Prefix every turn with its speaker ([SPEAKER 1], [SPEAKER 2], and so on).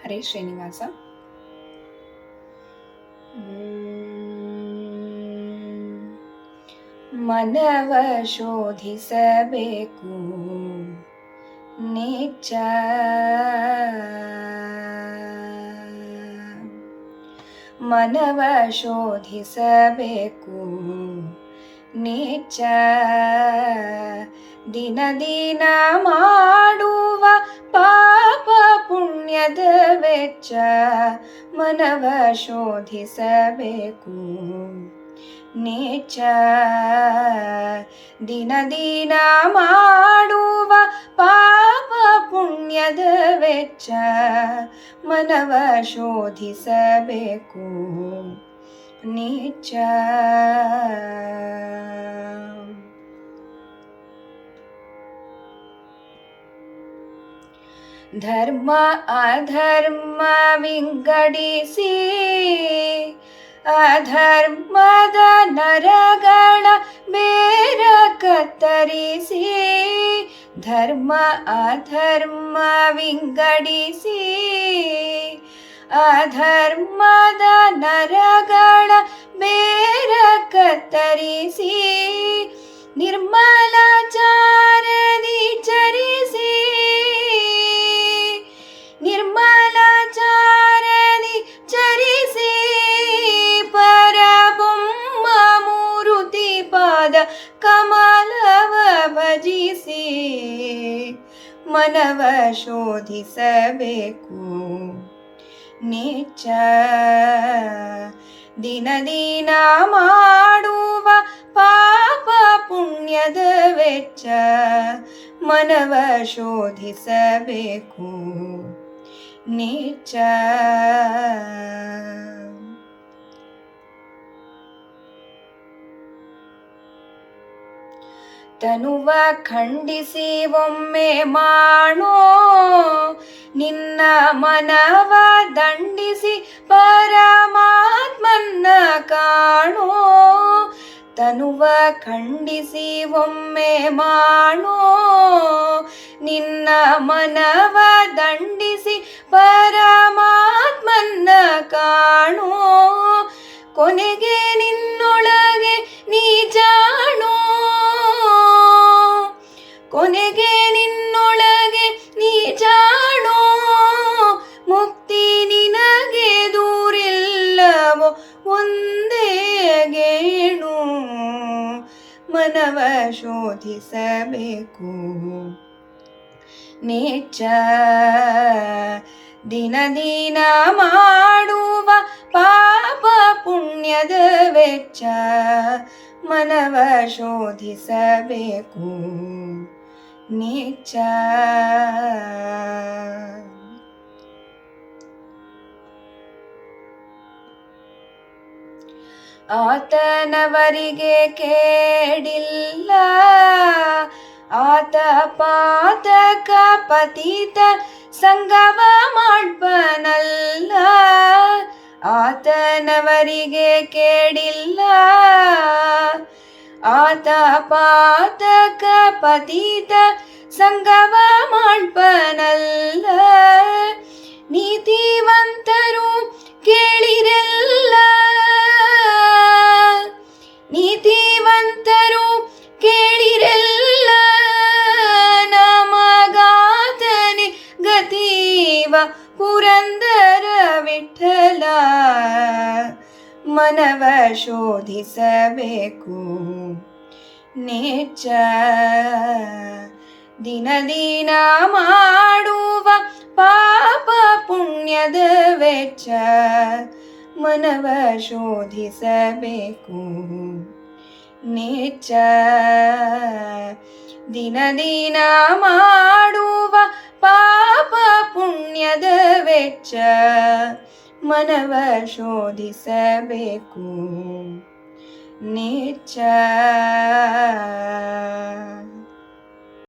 [SPEAKER 1] ಹರೇ ಶ್ರೀನಿವಾಸ ಮನವ ಶೋಧಿಸಬೇಕು ನಿಜ ಮನವ ಶೋಧಿಸಬೇಕು ನಿಜ ದಿನ ದಿನ ಮಾಡುವ ಪಾಪ ಪುಣ್ಯದ ವೆಚ್ಚ ಮನವ ಶೋಧಿಸಬೇಕು ನೀಚ ದಿನ ದಿನ ಮಾಡುವ ಪಾಪ ಪುಣ್ಯದ ವೆಚ್ಚ ಮನವ ಶೋಧಿಸಬೇಕು ನೀಚ ಧರ್ಮ ಅಧರ್ಮ ವಿಂಗಡಿಸಿ ಅಧರ್ಮದ ನರಗಳ ಬೇರ ಕತ್ತರಿಸಿ ಧರ್ಮ ಅಧರ್ಮ ವಿಂಗಡಿಸಿ ಅಧರ್ಮದ ನರಗಳ ಪಾದ ಕಮಲವ ಭಜಿಸಿ ಮನವ ಶೋಧಿಸಬೇಕು. ನಿಚ್ಚ ದಿನ ದಿನ ಮಾಡುವ ಪಾಪ ಪುಣ್ಯದ ವೆಚ್ಚ ಮನವ ಶೋಧಿಸಬೇಕು. ನೀಚ ತನುವ ಖಂಡಿಸಿ ಒಮ್ಮೆ ಮಾಡೋ ನಿನ್ನ ಮನವ ದಂಡಿಸಿ ಪರಮಾತ್ಮನ್ನ ಕಾಣೋ. ತನುವ ಖಂಡಿಸಿ ಒಮ್ಮೆ ಮಾಡೋ ನಿನ್ನ ಮನವ ದಂಡಿಸಿ ಮನವ ಶೋಧಿಸಬೇಕು ನೀಚ ದಿನ ದಿನ ಮಾಡುವ ಪಾಪ ಪುಣ್ಯದ ವೆಚ್ಚ ಮನವ ಶೋಧಿಸಬೇಕು ನೀಚ ಆತನವರಿಗೆ ಕೇಡಿಲ್ಲ. ಆತ ಪಾತಕ ಪತಿತ ಸಂಗವ ಮಾಡ್ಪನಲ್ಲ. ಆತನವರಿಗೆ ಕೇಡಿಲ್ಲ. ಆತ ಪಾತಕ ಪತಿತ ಸಂಗವ ಮಾಡ್ಪನಲ್ಲ. ನೀತಿವಂತರು ಕೇಳಿರಲ್ಲ. ಮನವ ಶೋಧಿಸಬೇಕು ನೇಚ ದಿನ ದಿನ ಮಾಡುವ ಪಾಪ ಪುಣ್ಯದ ವೆಚ್ಚ ಮನವ ಶೋಧಿಸಬೇಕು ನೇಚ ದಿನ ದಿನ ಮಾಡುವ ಪಾಪ ಪುಣ್ಯದ ವೆಚ್ಚ ಮನವ ಶೋಧಿಸಬೇಕು. ನೀಚ